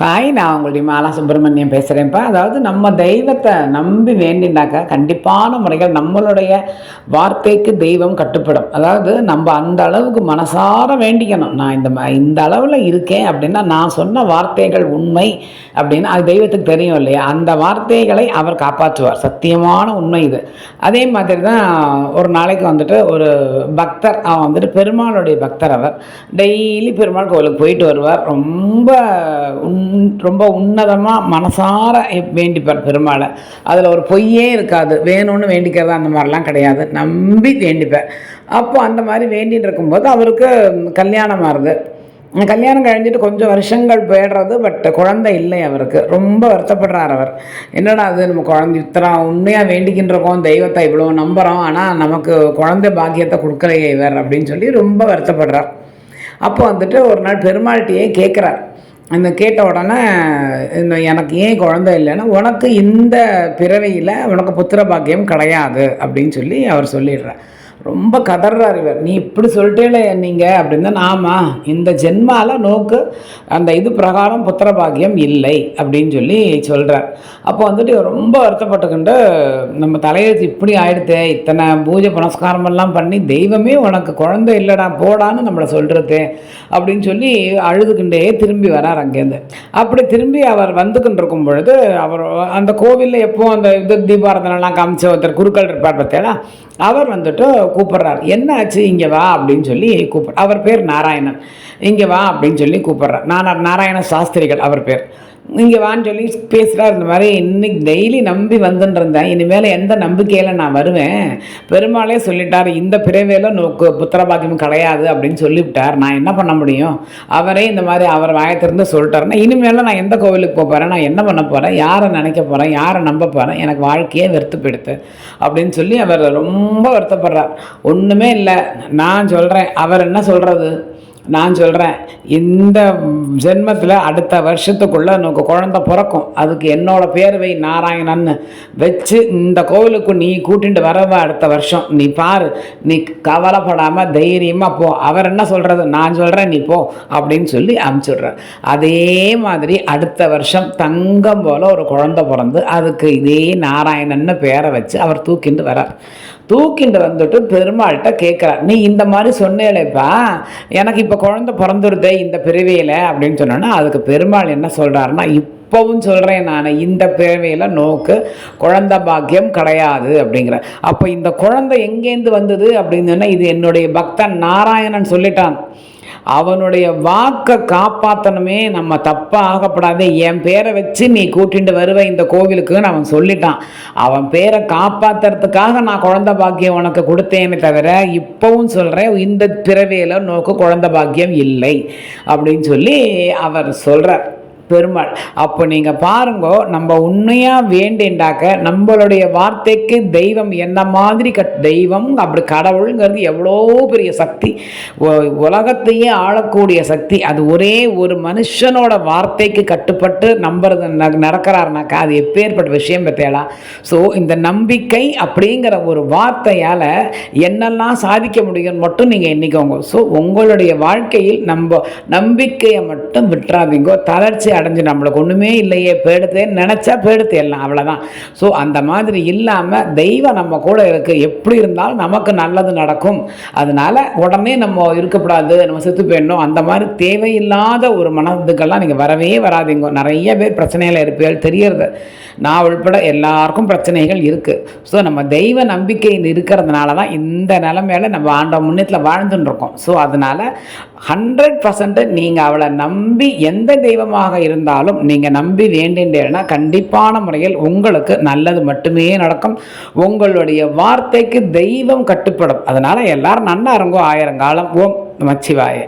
Hi நான் உங்களுடைய மாலா சுப்பிரமணியம் பேசுகிறேன்ப்பா அதாவது நம்ம தெய்வத்தை நம்பி வேண்டினாக்கா கண்டிப்பான முறைகள் நம்மளுடைய வார்த்தைக்கு தெய்வம் கட்டுப்படும். அதாவது நம்ம அந்த அளவுக்கு மனசார வேண்டிக்கணும். நான் இந்த ம- இந்த அளவில் இருக்கேன் அப்படின்னா நான் சொன்ன வார்த்தைகள் உண்மை அப்படின்னா அது தெய்வத்துக்கு தெரியும் இல்லையா? அந்த வார்த்தைகளை அவர் காப்பாற்றுவார். சத்தியமான உண்மை இது. அதே மாதிரி தான் ஒரு நாளைக்கு வந்துட்டு ஒரு பக்தர் அவன் வந்துட்டு பெருமாளுடைய பக்தர் அவர். டெய்லி பெருமாள் கோவிலுக்கு போயிட்டு வருவார். ரொம்ப உன் ரொம்ப உன்னதமாக மனசார வேண்டிப்பார் பெருமாளை. அதில் ஒரு பொய்யே இருக்காது. வேணும்னு வேண்டிக்கிறது அந்த மாதிரிலாம் கிடையாது. நம்பி வேண்டிப்பேன் அப்போ அந்த மாதிரி வேண்டிகிட்டு இருக்கும்போது அவருக்கு கல்யாணம் ஆகுது கல்யாணம் கழிஞ்சிட்டு கொஞ்சம் வருஷங்கள் போயிடுறது பட் குழந்தை இல்லை அவருக்கு. ரொம்ப வருத்தப்படுறார் அவர். என்னடா அது நம்ம குழந்தை இத்தனை உண்மையாக வேண்டிக்கின்றோம் தெய்வத்தை இவ்வளோ நம்புகிறோம் ஆனால் நமக்கு குழந்தை பாக்கியத்தை கொடுக்கலையே இவர் அப்படின்னு சொல்லி ரொம்ப வருத்தப்படுறார். அப்போ வந்துட்டு ஒரு நாள் பெருமாள்கிட்டையே கேட்குறார் அந்த கேட்ட உடனே இந்த எனக்கு ஏன் குழந்தை இல்லைன்னா உனக்கு இந்த பிறவியில் உனக்கு புத்திர பாக்கியம் கிடையாது அப்படின்னு சொல்லி அவர் சொல்லிடுறார். ரொம்ப கதறார் இவர். நீ இப்படி சொல்லிட்டேல நீங்கள் அப்படின்னா ஆமாம் இந்த ஜென்மால நோக்கு அந்த இது பிரகாரம் புத்திர பாக்கியம் இல்லை அப்படின்னு சொல்லி சொல்கிறார் அப்போ வந்துட்டு ரொம்ப வருத்தப்பட்டுக்கிண்டு நம்ம தலையெழுத்து இப்படி ஆயிடுத்தே இத்தனை பூஜை புனஸ்காரமெல்லாம் பண்ணி தெய்வமே உனக்கு குழந்தை இல்லைடா போடான்னு நம்மளை சொல்கிறது அப்படின்னு சொல்லி அழுதுகிண்டே திரும்பி வரார் அங்கேருந்து. அப்படி திரும்பி அவர் வந்துக்கிட்டு இருக்கும் பொழுது அவர் அந்த கோவிலில் எப்போ அந்த இது தீபாரதனெல்லாம் காமிச்ச ஒருத்தர் குருக்கள் இருப்பார் பார்த்தேன்னா அவர் வந்துட்டு கூப்பிட்றார். என்ன ஆச்சு இங்கே வா அப்படின்னு சொல்லி கூப்பிட்ற அவர் பேர் நாராயணன். இங்கே வா அப்படின்னு சொல்லி கூப்பிட்றார். நான் நாராயண சாஸ்திரிகள் அவர் பேர். இங்கே வான்னு சொல்லி பேசுகிறார் இந்த மாதிரி இன்னைக்கு டெய்லி நம்பி வந்துட்டுருந்தேன் இனிமேல் எந்த நம்பிக்கையில் நான் வருவேன்? பெருமாளே சொல்லிட்டார் இந்த பிறவையில் நோக்கு புத்திரபாக்கியம் கிடையாது அப்படின்னு சொல்லிவிட்டார். நான் என்ன பண்ண முடியும்? அவரே இந்த மாதிரி அவர் வாயத்திருந்து சொல்லிட்டாருன்னா இனிமேல் நான் எந்த கோவிலுக்கு போக போகிறேன் நான் என்ன பண்ண போகிறேன் யாரை நினைக்க போகிறேன் யாரை நம்ப போகிறேன் எனக்கு வாழ்க்கையே வெறுத்து அப்படின்னு சொல்லி அவர் ரொம்ப வருத்தப்படுறார். ஒன்றுமே இல்லை. நான் சொல்கிறேன் அவர் என்ன சொல்கிறது நான் சொல்கிறேன் இந்த ஜென்மத்தில் அடுத்த வருஷத்துக்குள்ளே உனக்கு குழந்த பிறக்கும். அதுக்கு என்னோட பேர்வை நாராயணன்னு வச்சு இந்த கோவிலுக்கு நீ கூட்டின்ட்டு வரவ அடுத்த வருஷம். நீ பாரு நீ கவலைப்படாமல் தைரியமாக போ. அவர் என்ன சொல்கிறது நான் சொல்கிறேன் நீ போ அப்படின்னு சொல்லி அமுச்சுடுறார் அதே மாதிரி அடுத்த வருஷம் தங்கம் போல் ஒரு குழந்த பிறந்து அதுக்கு இதே நாராயணன்னு பேரை வச்சு அவர் தூக்கிட்டு வரார். தூக்கிட்டு வந்துட்டு பெருமாள்கிட்ட கேட்குறார் நீ இந்த மாதிரி சொன்னேலேப்பா எனக்கு இப்போ குழந்தை பிறந்துருதே இந்த பிறவியில் அப்படின்னு சொன்னோன்னா அதுக்கு பெருமாள் என்ன சொல்கிறாருன்னா இப்போவும் சொல்கிறேன் நான் இந்த பிறவியில் நோக்கு குழந்தை பாக்கியம் கிடையாது அப்படிங்கிற அப்போ இந்த குழந்தை எங்கேருந்து வந்தது அப்படின்னு சொன்னால் இது என்னுடைய பக்தன் நாராயணன் சொல்லிட்டான். அவனுடைய வாக்கை காப்பாற்றணுமே நம்ம தப்பாக ஆகப்படாது. என் பேரை வச்சு நீ கூட்டிட்டு வருவ இந்த கோவிலுக்குன்னு அவன் சொல்லிட்டான். அவன் பேரை காப்பாத்துறதுக்காக நான் குழந்த பாக்கியம் உனக்கு கொடுத்தேனே தவிர இப்போவும் சொல்கிறேன் இந்த பிறவியில் நோக்கு குழந்த பாக்கியம் இல்லை. அப்படின்னு சொல்லி அவர் சொல்கிறார் பெருமாள். அப்போ நீங்கள் பாருங்கோ நம்ம உண்மையாக வேண்டேண்டாக்க நம்மளுடைய வார்த்தைக்கு தெய்வம் என்ன மாதிரி கட் தெய்வம் அப்படி கடவுளுங்கிறது எவ்வளோ பெரிய சக்தி. உலகத்தையே ஆளக்கூடிய சக்தி. அது ஒரே ஒரு மனுஷனோட வார்த்தைக்கு கட்டுப்பட்டு நம்புறது ந- நடக்கிறாருனாக்கா அது எப்பேற்பட்ட விஷயம் பற்றியலா ஸோ இந்த நம்பிக்கை அப்படிங்கிற ஒரு வார்த்தையால் என்னெல்லாம் சாதிக்க முடியும்னு மட்டும் நீங்கள் எண்ணிக்கோங்க. ஸோ உங்களுடைய வாழ்க்கையில் நம்ம நம்பிக்கையை மட்டும் விட்டுறாதீங்க. தளர்ச்சி அடைஞ்சு நம்மளுக்கு ஒன்றுமே இல்லையே பேடுத்தேன்னு நினச்சா பேடுத்து எல்லாம் அவ்வளோதான் ஸோ அந்த மாதிரி இல்லாமல் தெய்வம் நம்ம கூட இருக்குது எப்படி இருந்தாலும் நமக்கு நல்லது நடக்கும். அதனால உடனே நம்ம இருக்கக்கூடாது நம்ம செத்து போயிடணும். அந்த மாதிரி தேவையில்லாத ஒரு மனதுக்கெல்லாம் நீங்கள் வரவே வராதீங்க. நிறைய பேர் பிரச்சனையில் இருப்பீர்கள் தெரியறது. நான் உள்பட எல்லாருக்கும் பிரச்சனைகள் இருக்குது ஸோ நம்ம தெய்வ நம்பிக்கையில் இருக்கிறதுனால தான் இந்த நிலமையில நம்ம ஆண்ட முன்னேற்றத்தில் வாழ்ந்துன்னு இருக்கோம். ஸோ அதனால் ஹண்ட்ரட் பர்சன்ட் நீங்கள் அவளை நம்பி எந்த தெய்வமாக இருந்தாலும் நீங்கள் நம்பி வேண்டின்றேன்னா கண்டிப்பான முறையில் உங்களுக்கு நல்லது மட்டுமே நடக்கும். உங்களுடைய வார்த்தைக்கு தெய்வம் கட்டுப்படும். அதனால் எல்லாரும் நன்னா இருங்கோ ஆயிரம் காலம் ஓம் நமச்சிவாயே